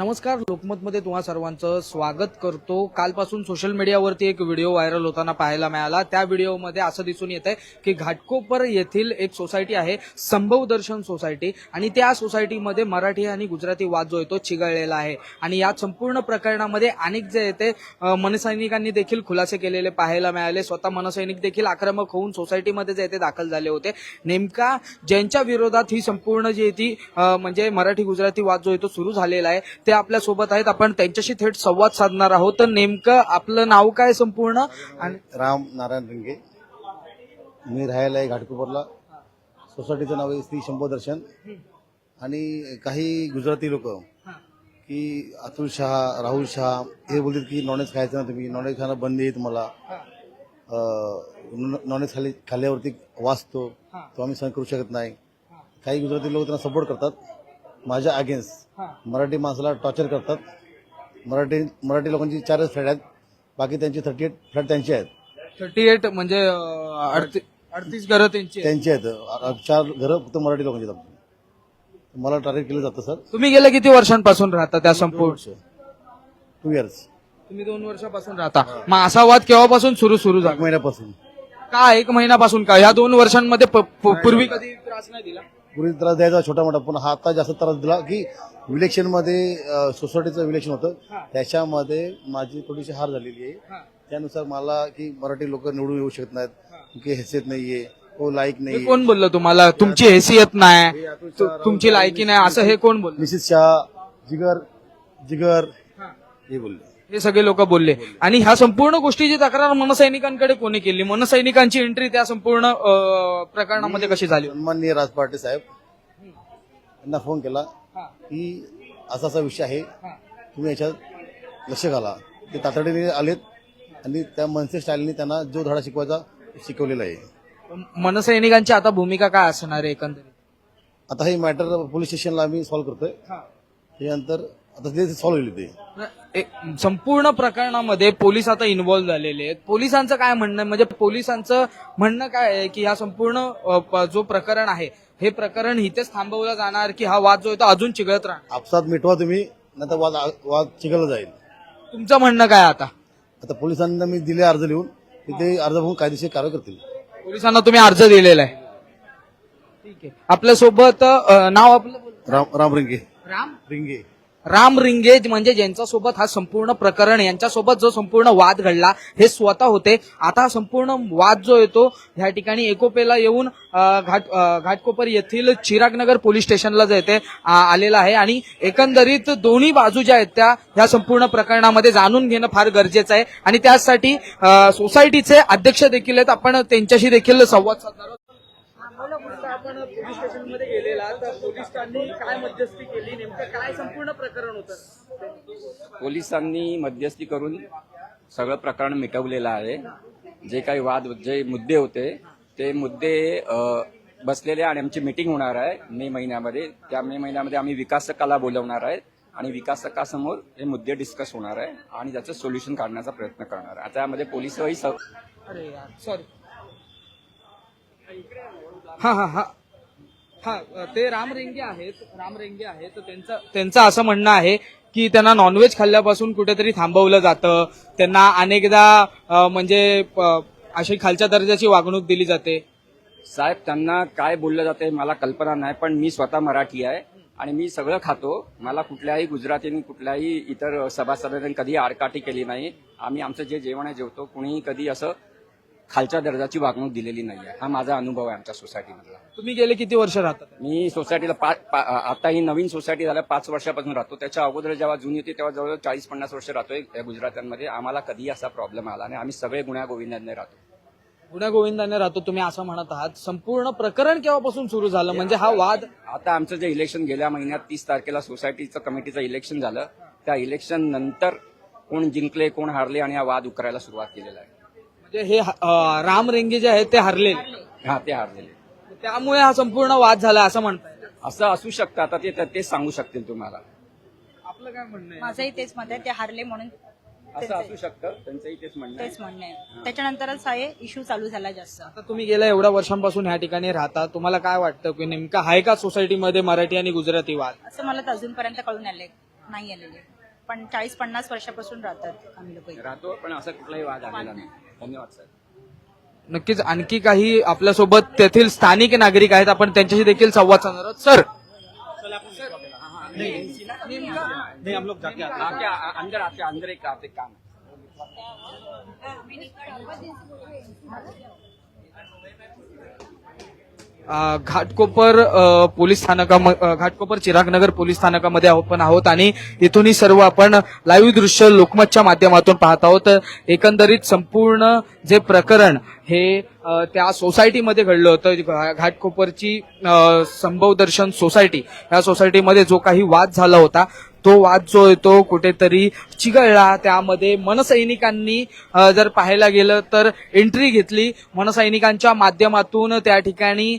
नमस्कार लोकमतमध्ये तुम्हा सर्वांचं स्वागत करतो. कालपासून सोशल मीडियावरती एक व्हिडिओ व्हायरल होताना पाहायला मिळाला. त्या व्हिडिओमध्ये असं दिसून येत आहे की घाटकोपर येथील एक सोसायटी आहे संभव दर्शन सोसायटी आणि त्या सोसायटीमध्ये मराठी आणि गुजराती वाद जो आहे तो चिघळलेला आहे. आणि या संपूर्ण प्रकरणामध्ये अनेक जे आहे ते मनसैनिकांनी देखील खुलासे केलेले पाहायला मिळाले. स्वतः मनसैनिक देखील आक्रमक होऊन सोसायटीमध्ये जे ते दाखल झाले होते. नेमका ज्यांच्या विरोधात ही संपूर्ण जी ती म्हणजे मराठी गुजराती वाद जो आहे तो सुरू झालेला आहे ते आपल्यासोबत आहेत. आपण त्यांच्याशी थेट संवाद साधणार आहोत. तर नेमकं आपलं नाव काय संपूर्ण? आणि राम नारायण रिंगे. मी राहायला आहे घाटकोपरला. सोसायटीचं नाव आहे श्री शंभो दर्शन आणि काही गुजराती लोक की अतुल शहा राहुल शहा हे बोलतात की नॉनव्हेज खायचं ना तुम्ही. नॉनव्हेज खाणं बंद आहे तुम्हाला नॉनव्हेज खाली खाल्ल्यावरती वाचतो तो आम्ही सहन करू शकत नाही. काही गुजराती लोक त्यांना सपोर्ट करतात. माझ्या अगेन्स्ट मराठी माणसाला टॉर्चर करतात. मराठी मराठी लोकांची चारच फ्लॅट आहेत. बाकी त्यांची थर्टी एट फ्लॅट त्यांचे आहेत. थर्टी एट म्हणजे अडतीस घरं त्यांची आहेत. त्यांचे आहेत. अ- चार घरं फक्त मराठी लोकांची आहेत आमची. मला टार्गेट केलं जातं सर तुम्ही गेल्या किती वर्षांपासून राहता त्या संपूर्ण? टू इयर्स तुम्ही दोन वर्षापासून राहता. मग असा वाद केव्हापासून सुरू सुरू झाला? एक महिन्यापासून. का एक महिन्यापासून का? ह्या दोन वर्षांमध्ये प- प- पूर्वी कधी त्रास नाही दिला? पूर्वी त्रास द्यायचा छोटा मोठा पण हा आता जास्त त्रास दिला की विलेक्शनमध्ये सोसायटीचं विलेक्शन होतं. त्याच्यामध्ये माझी थोडीशी हार झालेली आहे. त्यानुसार मला की मराठी लोक निवडून येऊ शकत नाहीत. की हैसियत नाहीये तो लाईक हे नाहीये. कोण बोललं तुम्हाला? तुमची हैसियत नाही. तुमची लायकी नाही. असं हे कोण बोललं? निशित शाह जिगर जिगर. हे बोलले. हे सगळे लोक बोलले. आणि ह्या संपूर्ण गोष्टीची तक्रार मनसैनिकांकडे कोणी केली? मनसैनिकांची एंट्री त्या संपूर्ण प्रकरणामध्ये कशी झाली? सन्माननीय राज पाटे साहेब यांना फोन केला की असा असा विषय आहे. तुम्ही याच्यात लक्ष घाला. ते तातडीने आलेत आणि त्या मनसे स्टाईलने त्यांना जो धडा शिकवायचा शिकवलेला आहे. मनसैनिकांची आता भूमिका काय असणार आहे एकंदरीत? आता हे मॅटर पोलीस स्टेशनला आम्ही सॉल्व्ह करतोय. त्यानंतर आता ते सॉल्व्ह होईल ते. संपूर्ण प्रकरणामध्ये पोलीस आता इन्व्हॉल्व्ह झालेले आहेत. पोलिसांचं काय म्हणणं आहे? म्हणजे पोलिसांचं म्हणणं काय आहे की हा संपूर्ण अ, प- जो प्रकरण आहे हे प्रकरण इथेच थांबवलं जाणार की हा वाद जो आहे तो अजून चिघळत राहणार? आपसात मिटवा तुम्ही नंतर वाद वाद चिघळला जाईल. तुमचं म्हणणं काय आता? आता पोलिसांना मी दिले अर्ज लिहून की ते अर्ज बघून कायदेशीर कारवाई करतील. पोलिसांना तुम्ही अर्ज दिलेला आहे. ठीक आहे. आपल्यासोबत अ, नाव आपलं बोला. राम राम रिंगे. राम? रिंगे. राम रिंगेज म्हणजे ज्यांच्यासोबत हा संपूर्ण प्रकरण यांच्यासोबत जो संपूर्ण वाद घडला हे स्वतः होते. आता हा संपूर्ण वाद जो येतो ह्या ठिकाणी एकोपेला येऊन घाट घाटकोपर येथील चिरागनगर पोलीस स्टेशनला जे आहे आलेला आहे. आणि एकंदरीत दोन्ही बाजू ज्या आहेत त्या ह्या संपूर्ण प्रकरणामध्ये जाणून घेणं फार गरजेचं आहे. आणि त्यासाठी सोसायटीचे अध्यक्ष देखील आहेत. आपण त्यांच्याशी देखील संवाद साधणार आपण पोलीस स्टेशनमध्ये गेलेला तर पोलिसांनी काय मध्यस्थी केली? नेमकं काय संपूर्ण प्रकरण होतं? पोलिसांनी मध्यस्थी करून सगळं प्रकरण मिटवलेलं आहे. जे काही वाद जे मुद्दे होते ते मुद्दे बसलेले आणि आमची मिटिंग होणार आहे मे महिन्यामध्ये. त्या मे महिन्यामध्ये आम्ही विकासकाला बोलवणार आहे आणि विकासकासमोर हे मुद्दे डिस्कस होणार आहे आणि त्याचं सोल्युशन काढण्याचा प्रयत्न करणार आहे. आता यामध्ये पोलिसही सॉरी हा हा हा. हा ते राम रेंगे आहेत राम रेंगे आहेत तर त्यांचं त्यांचं असं म्हणणं आहे की त्यांना नॉनव्हेज खाल्ल्यापासून कुठेतरी थांबवलं जातं. त्यांना अनेकदा म्हणजे अशी खालच्या दर्जाची वागणूक दिली जाते. साहेब त्यांना काय बोललं जाते मला कल्पना नाही पण मी स्वतः मराठी आहे आणि मी सगळं खातो. मला कुठल्याही गुजरातीने कुठल्याही इतर सभासदांनी कधी आडकाठी केली नाही. आम्ही आमचं जे जेवण आहे जेवतो कुणीही कधी असं खालच्या दर्जाची वागणूक दिलेली नाही आहे हा माझा अनुभव आहे आमच्या सोसायटीमधला. तुम्ही गेले किती वर्ष राहतात? मी सोसायटीला पाच पा- आता ही नवीन सोसायटी झाल्या पाच वर्षापासून राहतो. त्याच्या अगोदर जेव्हा जुनी होती तेव्हा जवळजवळ चाळीस पन्नास वर्ष राहतोय या गुजरात्यांमध्ये. आम्हाला कधी असा प्रॉब्लेम आला नाही. आम्ही सगळे गुन्ह्या गोविंदांनी राहतो. गुन्हा गोविंदाने राहतो तुम्ही असं म्हणत आहात. संपूर्ण प्रकरण केव्हापासून सुरू झालं? म्हणजे हा वाद आता आमचं जे इलेक्शन गेल्या महिन्यात तीस तारखेला सोसायटीचं कमिटीचं इलेक्शन झालं. त्या इलेक्शन नंतर कोण जिंकले कोण हारले आणि हा वाद उकरायला सुरुवात केलेला आहे. म्हणजे हे अं, राम रेंगे जे आहेत ते हरले. हा ते हारलेले त्यामुळे हा संपूर्ण वाद झाला असं म्हणताय. असं असू शकतं. आता ते तेच सांगू शकतील तुम्हाला. आपलं काय म्हणणं आहे? माझंही तेच मत आहे. ते हारले म्हणून असं असू शकतं. त्यांचंही तेच म्हणणं आहे. तेच म्हणणं आहे. त्याच्यानंतरच हा इश्यू चालू झाला जास्त. आता तुम्ही गेल्या एवढ्या वर्षांपासून ह्या ठिकाणी राहता. तुम्हाला काय वाटतं की नेमका आहे का सोसायटीमध्ये मराठी आणि गुजराती वाद? असं मला तर अजूनपर्यंत कळून आले नाही आलेले. पण चाळीस पन्नास वर्षापासून राहतात आम्ही लोक इथे. राहतो पण असा कुठलाही वाद आलेला नाही. धन्यवाद सर. नक्कीच आणखी काही आपल्यासोबत तेथील स्थानिक नागरिक आहेत आपण त्यांच्याशी देखील संवाद साधणार आहोत. सर. नहीं हम लोग जाके आते हैं अंदर आते अंदर एक काम घाटकोपर पोलीस स्थानका घाटकोपर चिरागनगर पोलीस स्थानकामध्ये आपण आहोत आणि इथून ही सर्व आपण लाईव्ह दृश्य लोकमतच्या माध्यमातून पाहत आहोत. एकंदरीत संपूर्ण जे प्रकरण हे त्या सोसायटीमध्ये घडलं होतं. घाटकोपरची संभवदर्शन संभव दर्शन सोसायटी या सोसायटीमध्ये जो काही वाद झाला होता तो वाद जो आहे तो कुठेतरी चिघळला त्यामध्ये मनसैनिकांनी जर पाहायला गेलं तर एंट्री घेतली. मनसैनिकांच्या माध्यमातून त्या ठिकाणी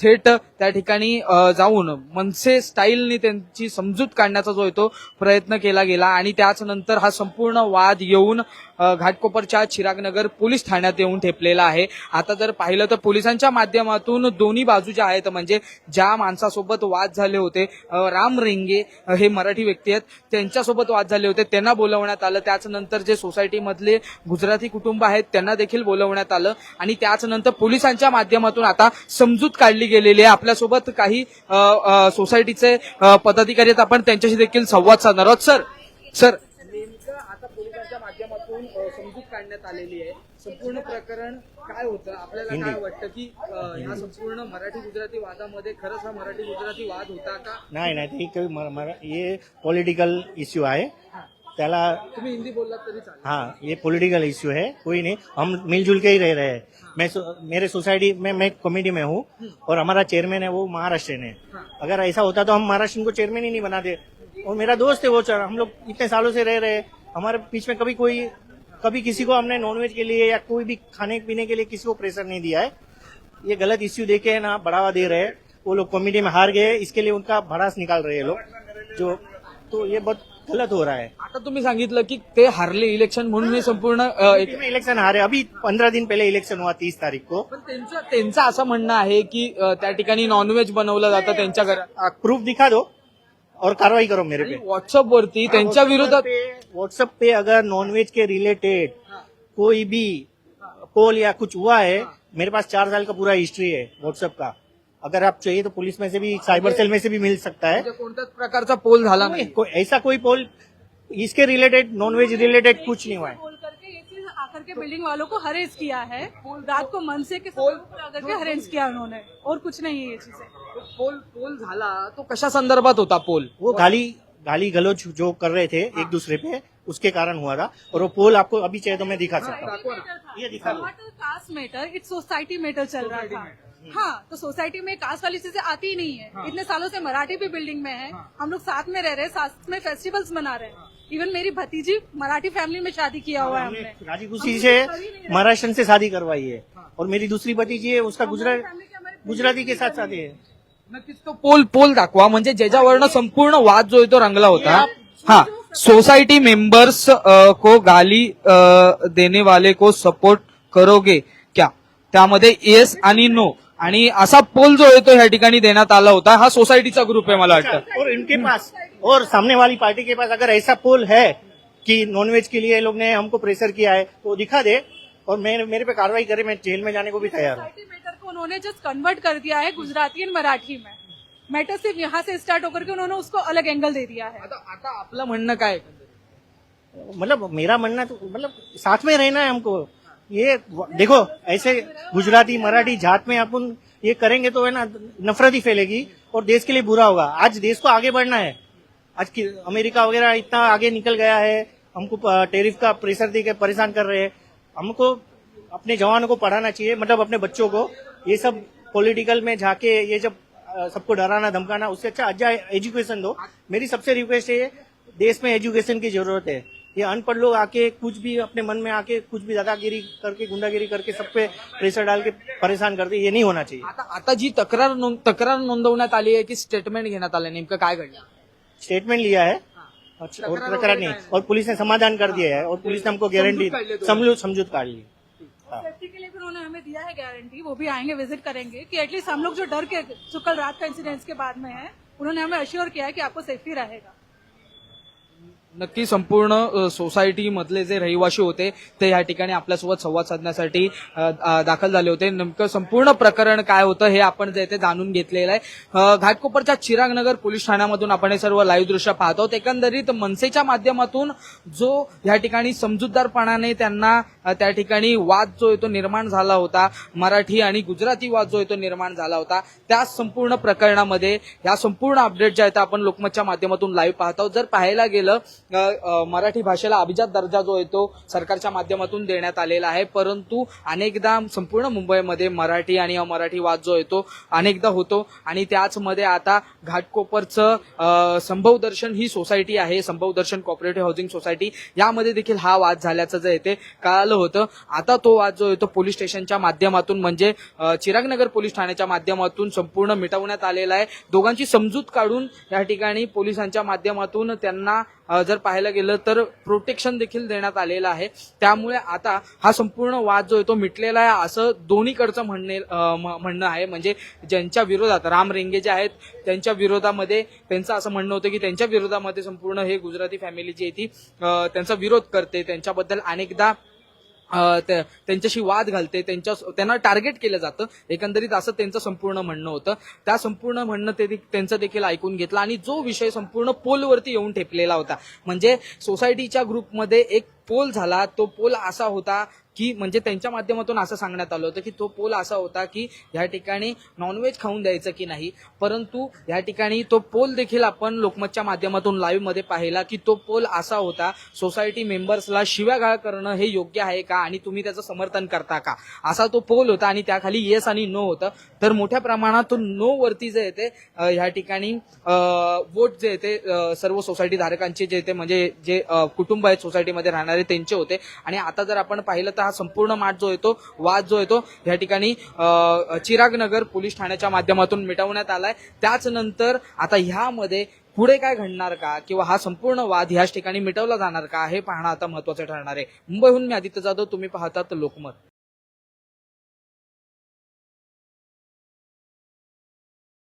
थेट त्या ठिकाणी जाऊन मनसे स्टाईलनी त्यांची समजूत काढण्याचा जो आहे तो प्रयत्न केला गेला. आणि त्याच नंतर हा संपूर्ण वाद येऊन घाटकोपरच्या चिरागनगर पोलीस ठाण्यात येऊन ठेपलेला आहे. आता जर पाहिलं तर पोलिसांच्या माध्यमातून दोन्ही बाजू ज्या आहेत म्हणजे ज्या माणसासोबत वाद झाले होते राम रेंगे हे मराठी व्यक्ती आहेत त्यांच्यासोबत वाद झाले होते त्यांना बोलवण्यात आलं. त्याचनंतर जे सोसायटीमधले गुजराती कुटुंब आहेत त्यांना देखील बोलवण्यात आलं. आणि त्याचनंतर पोलिसांच्या माध्यमातून आता समजूत काढली गेलेली आहे. आपल्यासोबत काही सोसायटीचे पदाधिकारी आहेत. आपण त्यांच्याशी देखील संवाद साधणार आहोत. सर सर माध्यमातून समजूत काढण्यात आलेली आहे. संपूर्ण प्रकरण काय होतं? आपल्याला काय वाटतं की ह्या संपूर्ण मराठी गुजराती वादामध्ये खरंच हा मराठी गुजराती वाद होता का? नाही नाही ते हे पॉलिटिकल इश्यू आहे. त्याला तुम्ही हिंदी बोललात तरी हाँ ये पॉलिटिकल इश्यू है कोई नहीं हम मिलजुल के ही रह रहे हैं. मैं सो, मेरे सोसाइटी में मैं कमेटी में हूँ और हमारा चेयरमैन है वो महाराष्ट्रियन है. अगर ऐसा होता तो हम महाराष्ट्र को चेयरमैन ही नहीं बनाते। और मेरा दोस्त है वो हम लोग इतने सालों से रह रहे हैं। हमारे बीच में कभी कोई कभी किसी को हमने नॉनवेज के लिए या कोई भी खाने पीने के लिए किसी को प्रेशर नहीं दिया है। ये गलत इश्यू देके है ना बढ़ावा दे रहे हैं। वो लोग कमेटी में हार गए इसके लिए उनका भड़ास निकाल रहे हैं लोग। जो तो ये बहुत गलत हो रहा है। आता तुम्ही सांगितलं की ते हारले इलेक्शन म्हणून हे संपूर्ण एक इलेक्शन हारे अभी पंद्रह दिन पहले इलेक्शन हुआ तीस तारीख को। पण त्यांचं त्यांचं असं म्हणणं आहे की त्या ठिकाणी नॉनव्हेज बनवलं जातं त्यांच्या घरात. प्रूफ दिखा दो और कार्रवाई करो मेरे पे। व्हॉट्सअप वरती त्यांच्या विरोधात व्हाट्सएप पे अगर नॉनवेज के रिलेटेड कोई भी पोल या कुछ हुआ है मेरे पास चार साल का पूरा हिस्ट्री है व्हाट्सएप का। अगर आप चाहिए तो पुलिस में से भी साइबर सेल में से भी मिल सकता है। कोणत्याच प्रकारचा पोल झाला नाही। कोई ऐसा कोई पोल इसके रिलेटेड नॉनवेज रिलेटेड कुछ नहीं हुआ है। बोल करके ये चीज़ आकर के बिल्डिंग वालों को हरेस किया है। रात को मनसे के साथ आकर के हरेस किया उन्होंने और कुछ नहीं है ये चीज़ें। पोल पोल झाला तो कशा संदर्भात होता पोल वो गाली गाली गलोच जो कर रहे थे एक दूसरे पे उसके कारण हुआ था। और वो पोल आपको अभी चाहे तो मैं दिखा सकता हूँ। ये दिखा caste matter it's society matter चल रहा था। हाँ तो सोसाइटी में कास्ट वाली चीज़ें आती ही नहीं है। इतने सालों से मराठी भी बिल्डिंग में है। हम लोग साथ में रह रहे हैं साथ में फेस्टिवल्स मना रहे हैं। इवन मेरी भतीजी मराठी फैमिली में शादी किया हुआ है हमने राज़ी खुशी से महाराष्ट्र से शादी करवाई है। और मेरी दूसरी भतीजी है उसका गुजरात गुजराती के साथ शादी है। नक्कीच तो पोल पोल दाखवा. म्हणजे ज्याच्यावरनं संपूर्ण वाद जो आहे तो रंगला होता. हा. सोसाइटी मेंबर्स को गाली अ, देने वाले को सपोर्ट करोगे क्या? त्यामध्ये येस आणि नो आणि असा पोल जो आहे तो ह्या ठिकाणी देण्यात आला होता. हा सोसायटीचा ग्रुप आहे मला वाटतं. और इनके पास और सामने वाली पार्टी के पास अगर ऐसा पोल है कि नॉनवेज के लिए ये लोग ने हमको प्रेशर किया है तो दिखा दे। और मेरे मेरे पे कार्रवाई करे मैं जेल में जाने को भी तैयार हूँ। उन्होंने जस्ट कन्वर्ट कर दिया है गुजराती एंड मराठी में। मैटर सिर्फ़ यहाँ से स्टार्ट होकर के उन्होंने उसको अलग एंगल दे दिया है। आता आता आपलं म्हणणं काय मतलब मेरा मानना तो मतलब साथ में रहना है हमको। ये देखो ऐसे गुजराती मराठी जात में अपन ये करेंगे तो है ना नफरत ही फैलेगी और देश के लिए बुरा होगा। आज देश को आगे बढ़ना है। आज की अमेरिका वगैरह इतना आगे निकल गया है हमको टेरिफ का प्रेशर दे के परेशान कर रहे हैं। हमको अपने जवानों को पढ़ाना चाहिए मतलब अपने बच्चों को। ये सब पॉलिटिकल में जाके ये जब सबको डराना धमकाना उससे अच्छा अच्छा एजुकेशन दो। मेरी सबसे रिक्वेस्ट है देश में एजुकेशन की ज़रूरत है। ये अनपढ़ लोग आके कुछ भी अपने मन में आके कुछ भी दादागिरी करके गुंडागिरी करके सब पे प्रेशर डाल के परेशान करते ये नहीं होना चाहिए। आता आता जी तक्रार नोंद तक्रार नोंदवण्यात आली आहे की स्टेटमेंट घेण्यात आलं नेमकं काय घडलं? स्टेटमेंट लिया है अच्छा, और तकरार नहीं और पुलिस ने समाधान कर दिया है और पुलिस ने हमको गारंटी समझूत काट ली हाँ। सेफ्टी के लिए भी उन्होंने हमें दिया है गारंटी वो भी आएंगे विजिट करेंगे कि एटलीस्ट हम लोग जो डर के जो कल रात का इंसिडेंट्स के बाद में है उन्होंने हमें अश्योर किया है कि आपको सेफ्टी रहेगा। नक्की संपूर्ण सोसायटीमधले जे रहिवासी होते ते या ठिकाणी आपल्यासोबत संवाद साधण्यासाठी दाखल झाले होते. नेमकं संपूर्ण प्रकरण काय होतं हे आपण जे ते जाणून घेतलेलं आहे. घाटकोपरच्या चिरागनगर पोलीस ठाण्यामधून आपण हे सर्व लाईव्ह दृश्य पाहतो आहोत. एकंदरीत मनसेच्या माध्यमातून जो या ठिकाणी समजूतदारपणाने त्यांना त्या ठिकाणी वाद जो येतो तो निर्माण झाला होता मराठी आणि गुजराती वाद जो आहे तो निर्माण झाला होता त्या संपूर्ण प्रकरणामध्ये या संपूर्ण अपडेट ज्या आहेत आपण लोकमतच्या माध्यमातून लाईव्ह पाहत आहोत. जर पाहायला गेलं मराठी भाषेला अभिजात दर्जा जो आहे तो सरकारच्या माध्यमातून देण्यात आलेला आहे. परंतु अनेकदा संपूर्ण मुंबईमध्ये मराठी आणि अमराठी वाद जो आहे तो अनेकदा होतो. आणि त्याचमध्ये आता घाटकोपरचं संभव दर्शन ही सोसायटी आहे संभव दर्शन कॉपरेटिव्ह हाऊसिंग सोसायटी. यामध्ये देखील हा वाद झाल्याचं जे आहे ते कळालं होतं. आता तो वाद जो येतो पोलीस स्टेशनच्या माध्यमातून म्हणजे चिरागनगर पोलीस ठाण्याच्या माध्यमातून संपूर्ण मिटवण्यात आलेला आहे. दोघांची समजूत काढून या ठिकाणी पोलिसांच्या माध्यमातून त्यांना जर पाहायला गेलं तर प्रोटेक्शन देखील देण्यात आलेलं आहे. त्यामुळे आता हा संपूर्ण वाद जो आहे तो मिटलेला आहे. असं दोन्हीकडचं म्हणणे म- म्हणणं आहे. म्हणजे ज्यांच्या विरोधात राम रेंगे जे आहेत त्यांच्या विरोधामध्ये त्यांचं असं म्हणणं होतं की त्यांच्या विरोधामध्ये संपूर्ण हे गुजराती फॅमिली जी आहे ती त्यांचा विरोध करते. त्यांच्याबद्दल अनेकदा त्यांच्याशी वाद घालते त्यांच्या त्यांना टार्गेट केलं जातं. एकंदरीत असं त्यांचं संपूर्ण म्हणणं होतं. त्या संपूर्ण म्हणणं ते त्यांचं देखील ऐकून घेतलं आणि जो विषय संपूर्ण पोलवरती येऊन ठेपलेला होता. म्हणजे सोसायटीच्या ग्रुपमध्ये एक पोल झाला तो पोल असा होता की म्हणजे त्यांच्या माध्यमातून असं सांगण्यात आलं होतं की तो पोल असा होता की ह्या ठिकाणी नॉनव्हेज खाऊन द्यायचं की नाही परंतु या ठिकाणी तो पोल देखील आपण लोकमतच्या माध्यमातून लाईव्हमध्ये पाहिला की तो पोल असा होता सोसायटी मेंबर्सला शिव्यागाळ करणं हे योग्य आहे का आणि तुम्ही त्याचं समर्थन करता का? असा तो पोल होता आणि त्याखाली येस आणि नो होतं. तर मोठ्या प्रमाणात नो वरती जे येते ह्या ठिकाणी वोट जे येते सर्व सोसायटी धारकांचे जे येते म्हणजे जे कुटुंब आहेत सोसायटीमध्ये राहणारे त्यांचे होते. आणि आता जर आपण पाहिलं तर हा संपूर्ण माठ जो येतो वाद जो येतो या ठिकाणी चिरागनगर पोलीस ठाण्याच्या माध्यमातून मिटवण्यात आलाय. त्याच नंतर आता ह्यामध्ये पुढे काय घडणार का? किंवा हा संपूर्ण वाद ह्याच ठिकाणी मिटवला जाणार का? हे पाहणं आता महत्वाचं ठरणार आहे. मुंबईहून मी आदित्य जाधव तुम्ही पाहतात लोकमत.